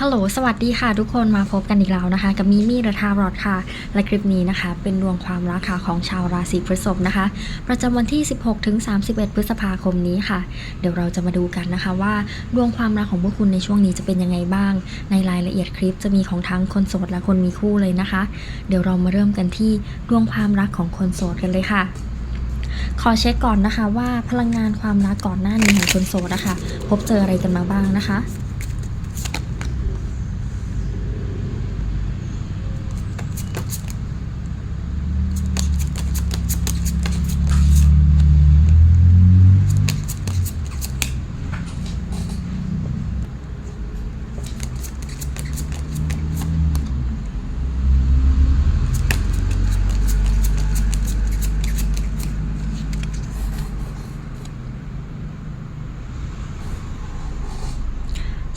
ฮัลโหล สวัสดีค่ะทุกคนมาพบกันอีกแล้วนะคะ กับมิมี่ระทารอดค่ะ และคลิปนี้นะคะ เป็นดวงความรักค่ะของชาวราศีพฤษภนะคะ ประจำวันที่ 16 ถึง 31 พฤษภาคมนี้ค่ะ เดี๋ยวเราจะมาดูกันนะคะว่าดวงความรักของพวกคุณในช่วงนี้จะเป็นยังไงบ้าง ในรายละเอียดคลิปจะมีของทั้งคนโสดและคนมีคู่เลยนะคะ เดี๋ยวเรามาเริ่มกันที่ดวงความรักของคนโสดกันเลยค่ะขอเช็คก่อนนะคะว่าพลังงานความรักก่อนหน้านี้ของคนโสดนะคะ พบเจออะไรกันมาบ้างนะคะ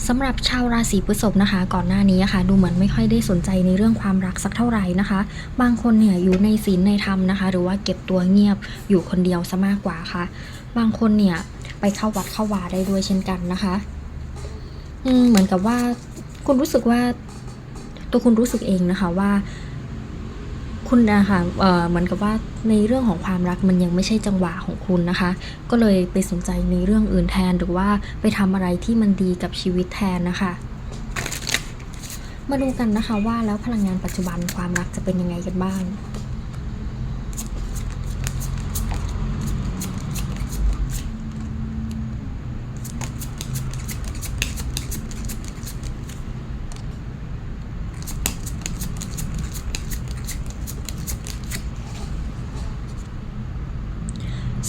สำหรับชาวราศีพฤษภนะคะ ก่อนหน้านี้อะค่ะ ดูเหมือนไม่ค่อยได้สนใจในเรื่องความรักสักเท่าไหร่นะคะ บางคนเนี่ยอยู่ในศีลในธรรมนะคะ หรือว่าเก็บตัวเงียบอยู่คนเดียวซะมากกว่าค่ะ บางคนเนี่ยไปเข้าวัดเข้าวาได้ด้วยเช่นกันนะคะอืมเหมือนกับว่าคุณรู้สึกว่าตัวคุณรู้สึกเองนะคะว่า คุณนะคะเออเหมือนกับว่าในเรื่องของความรักมันยังไม่ใช่จังหวะของคุณนะคะ ก็เลยไปสนใจในเรื่องอื่นแทนหรือว่าไปทำอะไรที่มันดีกับชีวิตแทนนะคะมาดูกันนะคะว่าแล้วพลังงานปัจจุบันความรักจะเป็นยังไงกันบ้าง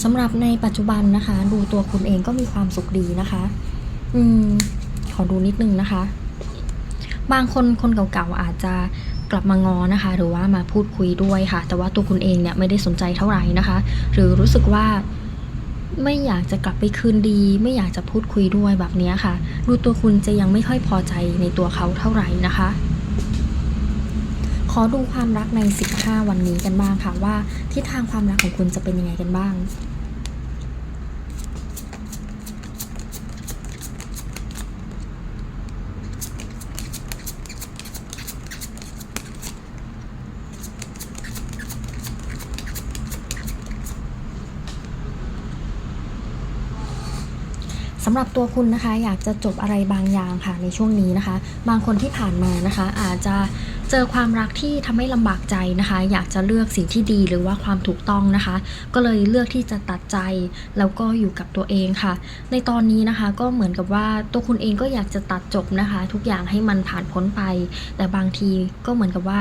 สำหรับในปัจจุบันนะคะ ดูตัวคุณเองก็มีความสุขดีนะคะ อืม ขอดูนิดนึงนะคะ บางคนคนเก่าๆอาจจะกลับมางอนะคะ หรือว่ามาพูดคุยด้วยค่ะ แต่ว่าตัวคุณเองเนี่ยไม่ได้สนใจเท่าไหร่นะคะ หรือรู้สึกว่าไม่อยากจะกลับไปคืนดี ไม่อยากจะพูดคุยด้วยแบบนี้ค่ะ ดูตัวคุณจะยังไม่ค่อยพอใจในตัวเขาเท่าไหร่นะคะ อดูความรักใน 15 วันนี้กันบ้างค่ะว่าทิศทางความรักของคุณจะเป็นยังไงกันบ้างสำหรับตัวคุณนะคะอยากจะจบอะไรบางอย่างค่ะในช่วงนี้นะคะ บางคนที่ผ่านมานะคะ อาจจะ เจอความรักที่ทำให้ลำบากใจนะคะ อยากจะเลือกสิ่งที่ดีหรือว่าความถูกต้องนะคะ ก็เลยเลือกที่จะตัดใจแล้วก็อยู่กับตัวเองค่ะ ในตอนนี้นะคะก็เหมือนกับว่าตัวคุณเองก็อยากจะตัดจบนะคะ ทุกอย่างให้มันผ่านพ้นไป แต่บางทีก็เหมือนกับว่า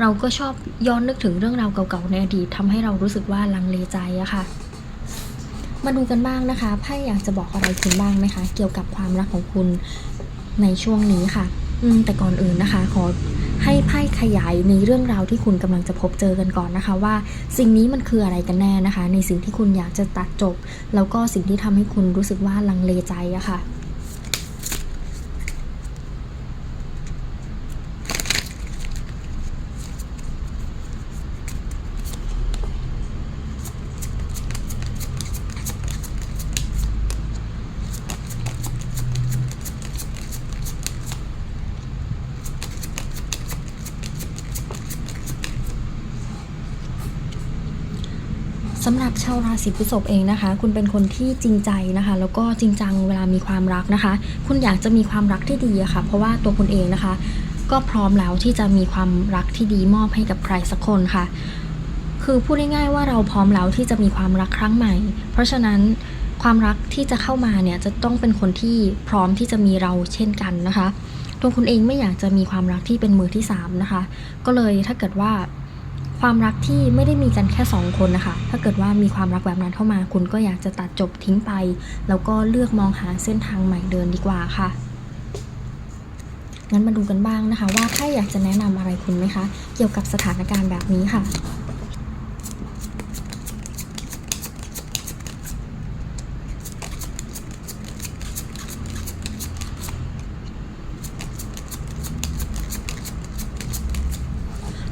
เราก็ชอบย้อนนึกถึงเรื่องราวเก่าๆในอดีตทำให้เรารู้สึกว่าลังเลใจอะค่ะมาดูกันบ้างนะคะไพ่อยากจะบอกอะไรคุณบ้างไหมคะ เกี่ยวกับความรักของคุณในช่วงนี้ค่ะ อืมแต่ก่อนอื่นนะคะ ขอ ให้ไพ่ขยายในเรื่องราวที่คุณกำลังจะพบเจอกันก่อนนะคะ ว่าสิ่งนี้มันคืออะไรกันแน่นะคะ ในสิ่งที่คุณอยากจะตัดจบ แล้วก็สิ่งที่ทำให้คุณรู้สึกว่าลังเลใจอะค่ะ รับชาวราศีพฤษภเองนะคะ คุณเป็นคนที่จริงใจนะคะ แล้วก็จริงจังเวลามีความรักนะคะ คุณอยากจะมีความรักที่ดีอะค่ะ เพราะว่าตัวคุณเองนะคะ ก็พร้อมแล้วที่จะมีความรักที่ดีมอบให้กับใครสักคนค่ะ คือพูดง่ายๆว่าเราพร้อมแล้วที่จะมีความรักครั้งใหม่ เพราะฉะนั้นความรักที่จะเข้ามาเนี่ยจะต้องเป็นคนที่พร้อมที่จะมีเราเช่นกันนะคะ ตัวคุณเองไม่อยากจะมีความรักที่เป็นมือที่สามนะคะ ก็เลยถ้าเกิดว่า ความรักที่ไม่ได้มีกันแค่สองคนนะคะ ถ้าเกิดว่ามีความรักแบบนั้นเข้ามา คุณก็อยากจะตัดจบทิ้งไป แล้วก็เลือกมองหาเส้นทางใหม่เดินดีกว่าค่ะงั้นมาดูกันบ้างนะคะ ว่าใครอยากจะแนะนำอะไรคุณไหมคะ เกี่ยวกับสถานการณ์แบบนี้ค่ะ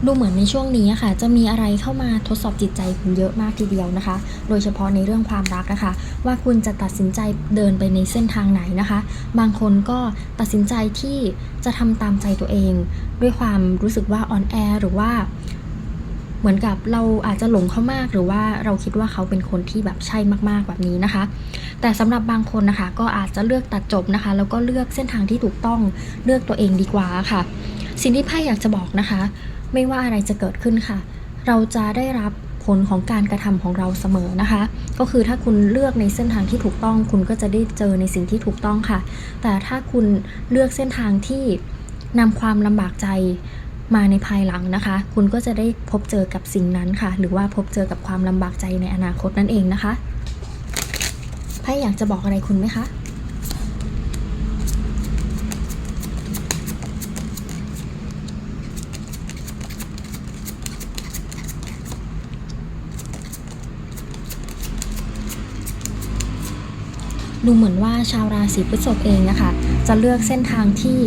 ดูเหมือนในช่วงนี้ค่ะ จะมีอะไรเข้ามาทดสอบจิตใจคุณเยอะมากทีเดียวนะคะ โดยเฉพาะในเรื่องความรักนะคะ ว่าคุณจะตัดสินใจเดินไปในเส้นทางไหนนะคะ บางคนก็ตัดสินใจที่จะทำตามใจตัวเอง ด้วยความรู้สึกว่าอ่อนแอหรือว่าเหมือนกับเราอาจจะหลงเขามากหรือว่าเราคิดว่าเขาเป็นคนที่แบบใช่มากๆแบบนี้นะคะ แต่สำหรับบางคนนะคะ ก็อาจจะเลือกตัดจบนะคะ แล้วก็เลือกเส้นทางที่ถูกต้องเลือกตัวเองดีกว่าค่ะ สิ่งที่ไพ่อยากจะบอกนะคะ ไม่ว่าอะไรจะเกิดขึ้นค่ะ เราจะได้รับผลของการกระทำของเราเสมอนะคะ ก็คือถ้าคุณเลือกในเส้นทางที่ถูกต้อง คุณก็จะได้เจอในสิ่งที่ถูกต้องค่ะ แต่ถ้าคุณเลือกเส้นทางที่นำความลำบากใจมาในภายหลังนะคะ คุณก็จะได้พบเจอกับสิ่งนั้นค่ะ หรือว่าพบเจอกับความลำบากใจในอนาคตนั่นเองนะคะไพ่อยากจะบอกอะไรคุณไหมคะ ดูเหมือนว่าชาวราศีพฤษภเองนะคะ จะเลือกเส้นทางที่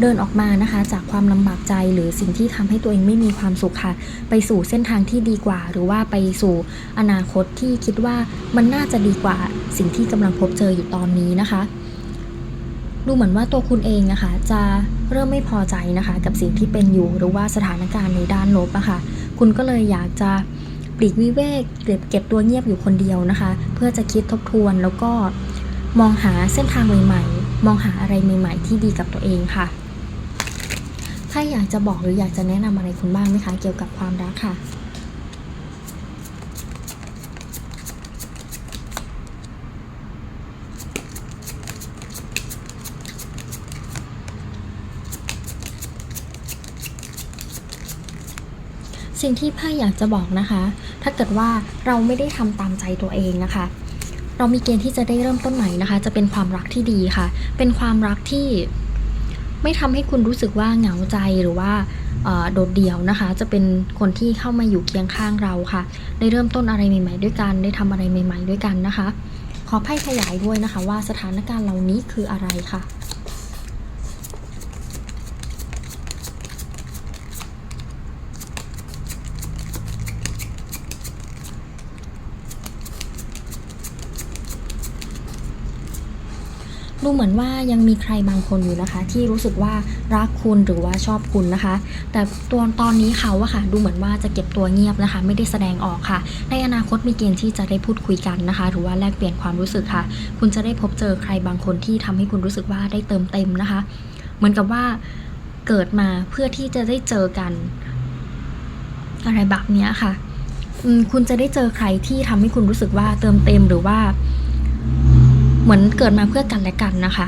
เดินออกมานะคะ จากความลำบากใจหรือสิ่งที่ทำให้ตัวเองไม่มีความสุขค่ะ ไปสู่เส้นทางที่ดีกว่า หรือว่าไปสู่อนาคตที่คิดว่ามันน่าจะดีกว่าสิ่งที่กำลังพบเจออยู่ตอนนี้นะคะ ดูเหมือนว่าตัวคุณเองนะคะ จะเริ่มไม่พอใจนะคะ กับสิ่งที่เป็นอยู่หรือว่าสถานการณ์ในด้านลบอะคะคุณก็เลยอยากจะปลีกวิเวกเก็บเก็บตัวเงียบอยู่คนเดียวนะคะ เพื่อจะคิดทบทวนแล้วก็ มองหาเส้นทางใหม่ๆ มองหาอะไรใหม่ๆ ที่ดีกับตัวเองค่ะถ้าอยากจะบอกหรืออยากจะแนะนำอะไรคุณบ้างไหมคะ เกี่ยวกับความรักค่ะสิ่งที่ไพ่อยากจะบอกนะคะ ถ้าเกิดว่าเราไม่ได้ทำตามใจตัวเองนะคะ เรามีเกณฑ์ที่จะได้เริ่มต้นใหม่นะคะ จะเป็นความรักที่ดีค่ะ เป็นความรักที่ไม่ทำให้คุณรู้สึกว่าเหงาใจหรือว่าโดดเดี่ยวนะคะ จะเป็นคนที่เข้ามาอยู่เคียงข้างเราค่ะ ได้เริ่มต้นอะไรใหม่ ๆ ด้วยกัน ได้ทำอะไรใหม่ ๆ ด้วยกันนะคะ ขอไพ่ขยายด้วยนะคะ ว่าสถานการณ์เหล่านี้คืออะไรค่ะ เหมือนว่ายังมีใครบางคนอยู่นะคะ ที่รู้สึกว่ารักคุณหรือว่าชอบคุณนะคะ แต่ตัวตอนนี้เขาอะค่ะ ดูเหมือนว่าจะเก็บตัวเงียบนะคะ ไม่ได้แสดงออกค่ะ ในอนาคตมีเกณฑ์ที่จะได้พูดคุยกันนะคะ หรือว่าแลกเปลี่ยนความรู้สึกค่ะ คุณจะได้พบเจอใครบางคนที่ทำให้คุณรู้สึกว่าได้เติมเต็มนะคะ เหมือนกับว่าเกิดมาเพื่อที่จะได้เจอกัน อะไรแบบนี้ค่ะคุณจะได้เจอใครที่ทำให้คุณรู้สึกว่าเติมเต็มหรือว่า เหมือนเกิดมาเพื่อกันและกันนะคะ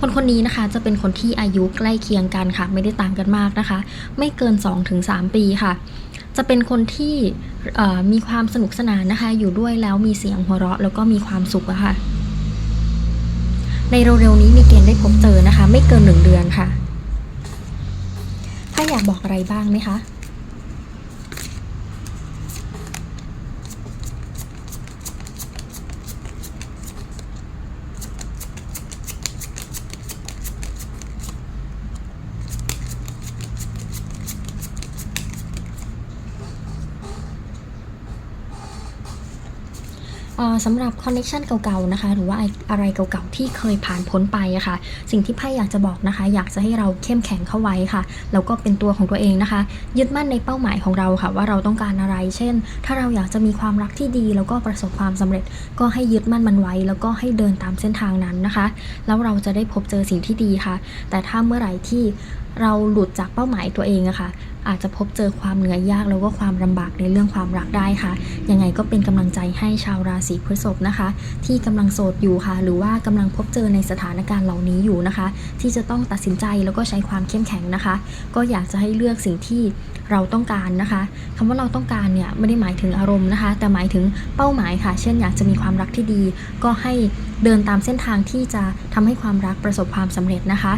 คนคนนี้นะคะจะเป็นคนที่อายุใกล้เคียงกันค่ะ ไม่ได้ต่างกันมากนะคะ ไม่เกิน 2-3 ปีค่ะ จะเป็นคนที่มีความสนุกสนานนะคะ อยู่ด้วยแล้วมีเสียงหัวเราะ แล้วก็มีความสุขอะค่ะ ในเร็วๆนี้มีเกณฑ์ได้พบเจอนะคะ ไม่เกินหนึ่งเดือนค่ะ ถ้าอยากบอกอะไรบ้างไหมคะ สำหรับคอนเน t ชันเก่าๆนะคะ หรือว่าอะไรเก่าๆที่เคยผ่านพ้นไปอะค่ะ สิ่งที่ไพ่อยากจะบอกนะคะ อยากจะให้เราเข้มแข็งเข้าไว้ค่ะแล้วก็เป็นตัวของตัวเองนะคะ ยึดมั่นในเป้าหมายของเราค่ะ ว่าเราต้องการอะไร เช่น ถ้าเราอยากจะมีความรักที่ดี แล้วก็ประสบความสำเร็จ ก็ให้ยึดมั่นมันไว้ แล้วก็ให้เดินตามเส้นทางนั้นนะคะ แล้วเราจะได้พบเจอสิ่งที่ดีค่ะ แต่ถ้าเมื่อไหร่ที่เราหลุดจากเป้าหมายตัวเองอะค่ะ อาจจะพบเจอความเหนื่อยยากแล้วก็ความลำบากในเรื่องความรักได้ค่ะ ยังไงก็เป็นกำลังใจให้ชาวราศีพฤษภนะคะ ที่กำลังโสดอยู่ค่ะ หรือว่ากำลังพบเจอในสถานการณ์เหล่านี้อยู่นะคะ ที่จะต้องตัดสินใจแล้วก็ใช้ความเข้มแข็งนะคะ ก็อยากจะให้เลือกสิ่งที่เราต้องการนะคะคำว่าเราต้องการเนี่ยไม่ได้หมายถึงอารมณ์นะคะ แต่หมายถึงเป้าหมายค่ะ เช่นอยากจะมีความรักที่ดี ก็ให้เดินตามเส้นทางที่จะทำให้ความรักประสบความสำเร็จนะคะ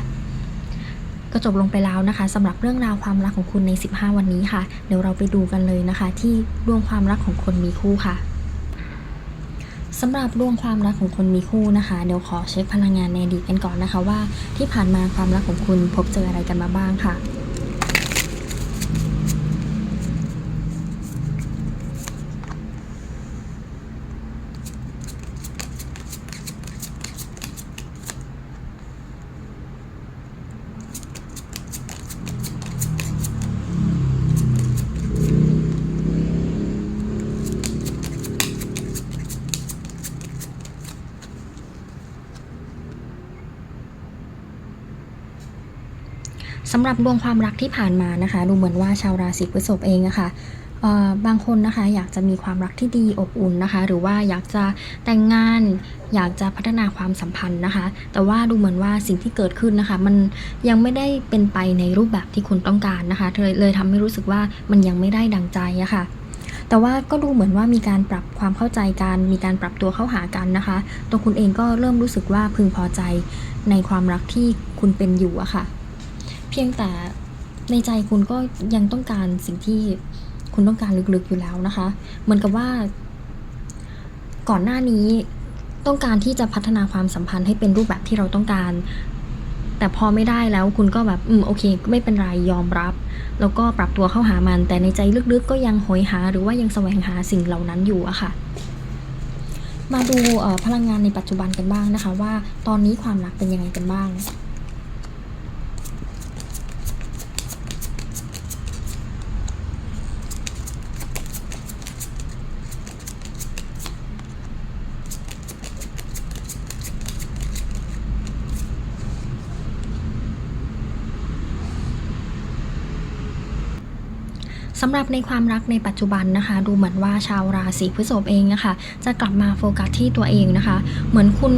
ก็จบลงไปแล้วนะคะสำหรับเรื่องราวความรักของคุณใน 15 วันนี้ค่ะ เดี๋ยวเราไปดูกันเลยนะคะ ที่ดวงความรักของคนมีคู่ค่ะสำหรับดวงความรักของคนมีคู่นะคะ เดี๋ยวขอเช็คพลังงานในอดีตกันก่อนนะคะว่า ที่ผ่านมาความรักของคุณพบเจออะไรกันมาบ้างค่ะ หรับดวงความรักที่ผ่านมานะคะ ดูเหมือนว่าชาวราศีพฤษภเองอะคะบางคนนะคะอยากจะมีความรักที่ดีอบอุ่นนะคะ หรือว่าอยากจะแต่งงาน อยากจะพัฒนาความสัมพันธ์นะคะ แต่ว่าดูเหมือนว่าสิ่งที่เกิดขึ้นนะคะ มันยังไม่ได้เป็นไปในรูปแบบที่คุณต้องการนะคะเลยเลยทำให้รู้สึกว่ามันยังไม่ได้ดังใจอะค่ะแต่ว่าก็ดูเหมือนว่ามีการปรับความเข้าใจกัน มีการปรับตัวเข้าหากันนะคะ ตัวคุณเองก็เริ่มรู้สึกว่าพึงพอใจในความรักที่คุณเป็นอยู่อะค่ะ เพียงแต่ในใจคุณก็ยังต้องการสิ่งที่คุณต้องการลึกๆอยู่แล้วนะคะ เหมือนกับว่า ก่อนหน้านี้ต้องการที่จะพัฒนาความสัมพันธ์ให้เป็นรูปแบบที่เราต้องการ แต่พอไม่ได้แล้วคุณก็แบบ อืมโอเค ไม่เป็นไรยอมรับ แล้วก็ปรับตัวเข้าหามัน แต่ในใจลึกๆ ก็ยังโหยหา หรือว่ายังแสวงหาสิ่งเหล่านั้นอยู่อะค่ะ มาดูพลังงานในปัจจุบันกันบ้างนะคะ ว่าตอนนี้ความรักเป็นยังไงกันบ้าง สำหรับในความรักในปัจจุบันนะคะ ดูเหมือนว่าชาวราศีพฤษภเองนะคะ จะกลับมาโฟกัสที่ตัวเองนะคะ เหมือนคุณ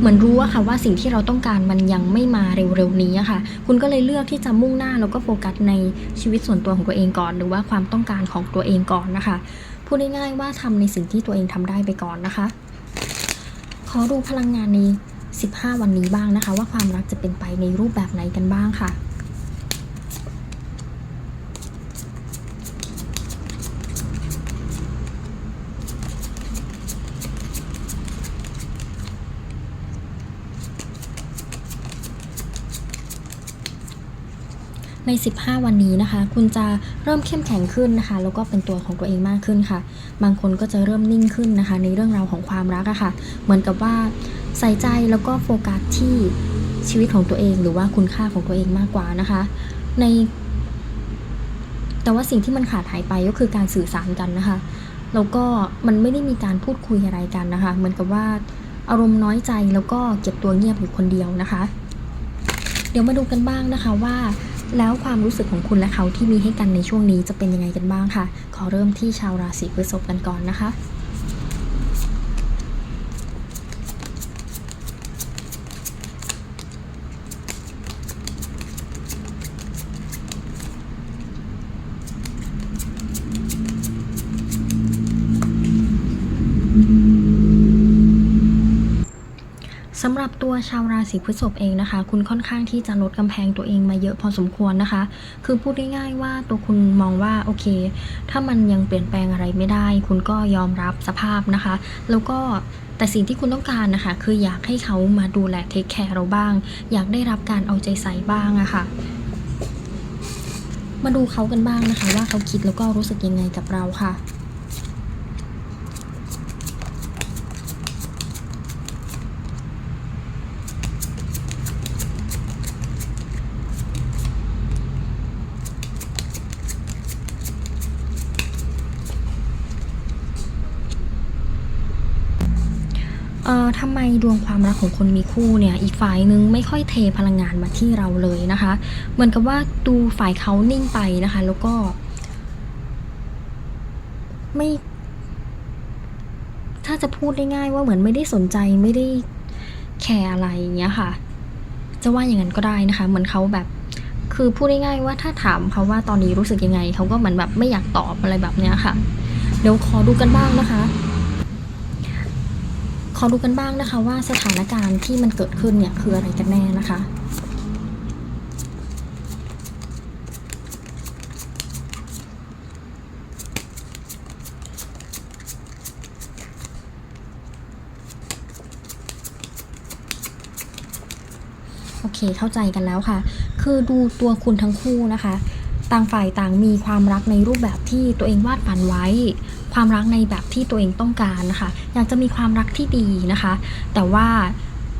เหมือนรู้อะค่ะว่าสิ่งที่เราต้องการมันยังไม่มาเร็วๆนี้อะค่ะ คุณก็เลยเลือกที่จะมุ่งหน้าแล้วก็โฟกัสในชีวิตส่วนตัวของตัวเองก่อน หรือว่าความต้องการของตัวเองก่อนนะคะพูดง่ายๆว่าทำในสิ่งที่ตัวเองทำได้ไปก่อนนะคะ ขอดูพลังงานใน 15 วันนี้บ้างนะคะ ว่าความรักจะเป็นไปในรูปแบบไหนกันบ้างค่ะ ใน 15 วันนี้นะคะ คุณจะเริ่มเข้มแข็งขึ้นนะคะ แล้วก็เป็นตัวของตัวเองมากขึ้นค่ะ บางคนก็จะเริ่มนิ่งขึ้นนะคะ ในเรื่องราวของความรักอะค่ะ เหมือนกับว่าใส่ใจแล้วก็โฟกัสที่ชีวิตของตัวเอง หรือว่าคุณค่าของตัวเองมากกว่านะคะ ใน แต่ว่าสิ่งที่มันขาดหายไปก็คือการสื่อสารกันนะคะแล้วก็มันไม่ได้มีการพูดคุยอะไรกันนะคะ เหมือนกับว่าอารมณ์น้อยใจแล้วก็เก็บตัวเงียบอยู่คนเดียวนะคะ เดี๋ยวมาดูกันบ้างนะคะว่า แล้วความรู้สึกของคุณและเขาที่มีให้กันในช่วงนี้จะเป็นยังไงกันบ้างค่ะขอเริ่มที่ชาวราศีพฤษภกันก่อนนะคะ ตัวชาวราศีพฤษภเองนะคะ คุณค่อนข้างที่จะลดกำแพงตัวเองมาเยอะพอสมควรนะคะ คือพูดง่ายๆว่าตัวคุณมองว่าโอเค ถ้ามันยังเปลี่ยนแปลงอะไรไม่ได้ คุณก็ยอมรับสภาพนะคะ แล้วก็แต่สิ่งที่คุณต้องการนะคะ คืออยากให้เขามาดูแลเทคแคร์เราบ้าง อยากได้รับการเอาใจใส่บ้างอะค่ะมาดูเขากันบ้างนะคะ ว่าเขาคิดแล้วก็รู้สึกยังไงกับเราค่ะ เอ่อทำไมดวงความรักของคนมีคู่เนี่ยอีกฝ่ายนึงไม่ค่อยเทพลังงานมาที่เราเลยนะคะ เหมือนกับว่าดูฝ่ายเขานิ่งไปนะคะ แล้วก็ ไม่ ถ้าจะพูดได้ง่ายว่าเหมือนไม่ได้สนใจไม่ได้แคร์อะไรอย่างเงี้ยค่ะ จะว่าอย่างนั้นก็ได้นะคะ เหมือนเขาแบบ คือพูดได้ง่ายว่าถ้าถามเขาว่าตอนนี้รู้สึกยังไงเขาก็เหมือนแบบไม่อยากตอบอะไรแบบเนี้ยค่ะเดี๋ยวขอดูกันบ้างนะคะ ขอดูกันบ้างนะคะว่าสถานการณ์ที่มันเกิดขึ้นเนี่ยคืออะไรกันแน่นะคะโอเคเข้าใจกันแล้วค่ะ คือดูตัวคุณทั้งคู่นะคะ ต่างฝ่ายต่างมีความรักในรูปแบบที่ตัวเองวาดฝันไว้ ความรักในแบบที่ตัวเองต้องการนะคะอยากจะมีความรักที่ดีนะคะ แต่ว่า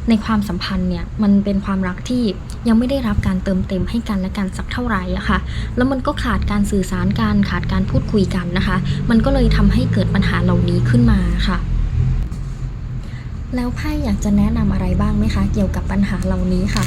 ในความสัมพันธ์เนี่ยมันเป็นความรักที่ยังไม่ได้รับการเติมเต็มให้กันและกันสักเท่าไหร่อะค่ะ แล้วมันก็ขาดการสื่อสารกันขาดการพูดคุยกันนะคะ มันก็เลยทำให้เกิดปัญหาเหล่านี้ขึ้นมาค่ะ แล้วไพ่อยากจะแนะนำอะไรบ้างไหมคะ เกี่ยวกับปัญหาเหล่านี้ค่ะ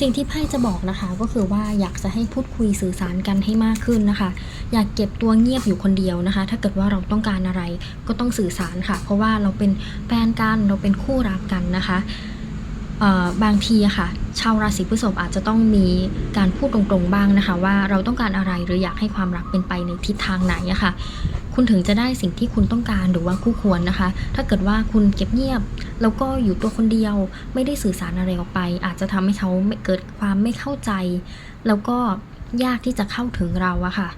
สิ่งที่ไพ่จะบอกนะคะ ก็คือว่าอยากจะให้พูดคุยสื่อสารกันให้มากขึ้นนะคะ อยากเก็บตัวเงียบอยู่คนเดียวนะคะ ถ้าเกิดว่าเราต้องการอะไรก็ต้องสื่อสารค่ะ เพราะว่าเราเป็นแฟนกันเราเป็นคู่รักกันนะคะบางทีอะค่ะ ชาวราศีพฤษภอาจจะต้องมีการพูดตรงๆบ้างนะคะ ว่าเราต้องการอะไรหรืออยากให้ความรักเป็นไปในทิศทางไหนอะค่ะ คุณถึงจะได้สิ่งที่คุณต้องการหรือว่าคู่ควรนะคะ ถ้าเกิดว่าคุณเก็บเงียบ แล้วก็อยู่ตัวคนเดียวไม่ได้สื่อสารอะไรออกไป อาจจะทำให้เขาไม่เกิดความไม่เข้าใจ แล้วก็ยากที่จะเข้าถึงเราอะค่ะ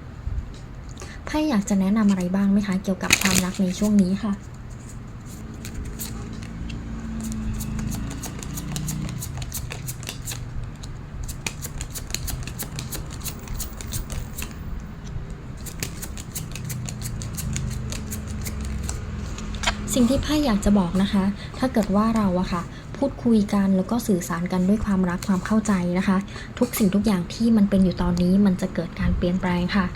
ไพ่อยากจะแนะนำอะไรบ้างไหมคะ เกี่ยวกับความรักในช่วงนี้ค่ะ สิ่งที่ไพ่อยากจะบอกนะคะ ถ้าเกิดว่าเราอะค่ะ พูดคุยกันแล้วก็สื่อสารกันด้วยความรักความเข้าใจนะคะ ทุกสิ่งทุกอย่างที่มันเป็นอยู่ตอนนี้มันจะเกิดการเปลี่ยนแปลงค่ะ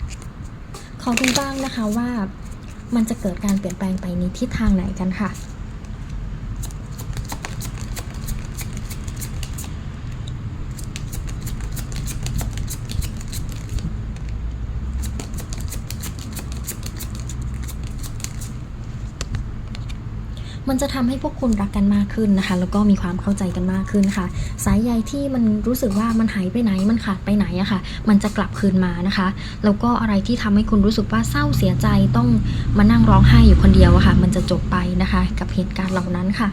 ขอดูบ้างนะคะว่ามันจะเกิดการเปลี่ยนแปลงไปในทิศทางไหนกันค่ะ มันจะทำให้พวกคุณรักกันมากขึ้นนะคะ แล้วก็มีความเข้าใจกันมากขึ้นค่ะ สายใยที่มันรู้สึกว่ามันหายไปไหนมันขาดไปไหนอะค่ะ มันจะกลับคืนมานะคะ แล้วก็อะไรที่ทำให้คุณรู้สึกว่าเศร้าเสียใจต้องมานั่งร้องไห้อยู่คนเดียวอะค่ะ มันจะจบไปนะคะ กับเหตุการณ์เหล่านั้นค่ะ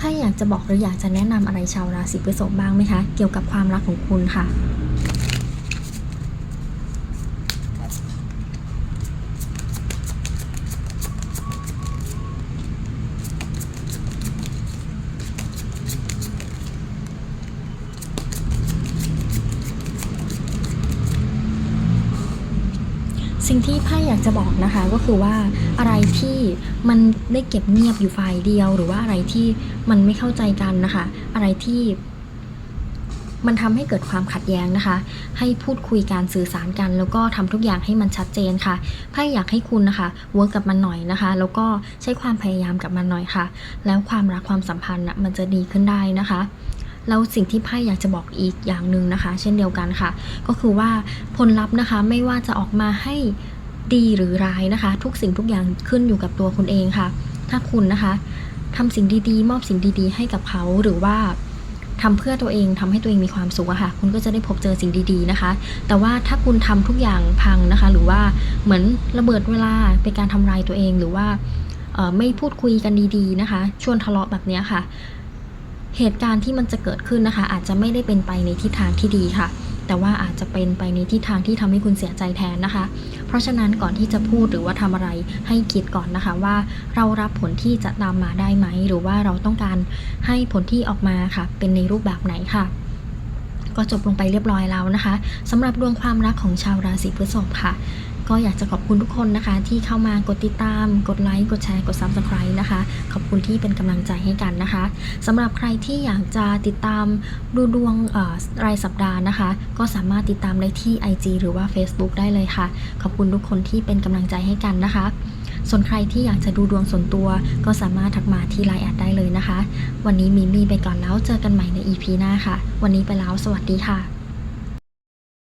ถ้าอยากจะบอกหรืออยากจะแนะนำอะไรชาวราศีพฤษภบ้างไหมคะ เกี่ยวกับความรักของคุณค่ะ สิ่งที่ไพ่อยากจะบอกนะคะก็คือว่าอะไรที่มันได้เก็บเงียบอยู่ฝ่ายเดียว หรือว่าอะไรที่มันไม่เข้าใจกันนะคะ อะไรที่มันทำให้เกิดความขัดแย้งนะคะ ให้พูดคุยการสื่อสารกัน แล้วก็ทำทุกอย่างให้มันชัดเจนค่ะไพ่อยากให้คุณนะคะเวิร์กกับมันหน่อยนะคะ แล้วก็ใช้ความพยายามกับมันหน่อยค่ะ แล้วความรักความสัมพันธ์น่ะมันจะดีขึ้นได้นะคะ แล้วสิ่งที่ไพ่อยากจะบอกอีกอย่างหนึ่งนะคะ เช่นเดียวกันค่ะ ก็คือว่าผลลัพธ์นะคะไม่ว่าจะออกมาให้ดีหรือร้ายนะคะ ทุกสิ่งทุกอย่างขึ้นอยู่กับตัวคุณเองค่ะ ถ้าคุณนะคะทำสิ่งดีๆ มอบสิ่งดีๆ ให้กับเขาหรือว่าทำเพื่อตัวเองทำให้ตัวเองมีความสุขอะค่ะ คุณก็จะได้พบเจอสิ่งดีๆนะคะ แต่ว่าถ้าคุณทำทุกอย่างพังนะคะ หรือว่าเหมือนระเบิดเวลาเป็นการทำลายตัวเองหรือว่าไม่พูดคุยกันดีๆนะคะ ชวนทะเลาะแบบเนี้ยค่ะ เหตุการณ์ที่มันจะเกิดขึ้นนะคะ อาจจะไม่ได้เป็นไปในทิศทางที่ดีค่ะ แต่ว่าอาจจะเป็นไปในทิศทางที่ทำให้คุณเสียใจแทนนะคะ เพราะฉะนั้นก่อนที่จะพูดหรือว่าทำอะไรให้คิดก่อนนะคะว่าเรารับผลที่จะตามมาได้ไหม หรือว่าเราต้องการให้ผลที่ออกมาค่ะ เป็นในรูปแบบไหนค่ะก็จบลงไปเรียบร้อยแล้วนะคะสำหรับดวงความรักของชาวราศีพฤษภค่ะ ก็อยากจะขอบคุณทุกคนนะคะ ที่เข้ามากดติดตาม กดไลค์ กดแชร์ กด Subscribe นะคะ ขอบคุณที่เป็นกำลังใจให้กันนะคะสำหรับใครที่อยากจะติดตามดูดวงรายสัปดาห์นะคะ ก็สามารถติดตามได้ที่ IG หรือว่า Facebook ได้เลยค่ะ ขอบคุณทุกคนที่เป็นกำลังใจให้กันนะคะ ส่วนใครที่อยากจะดูดวงส่วนตัว ก็สามารถทักมาที่ไลน์แอดได้เลยนะคะ วันนี้มิมี่ไปก่อนแล้วเจอกันใหม่ใน EP หน้าค่ะ วันนี้ไปแล้วสวัสดีค่ะ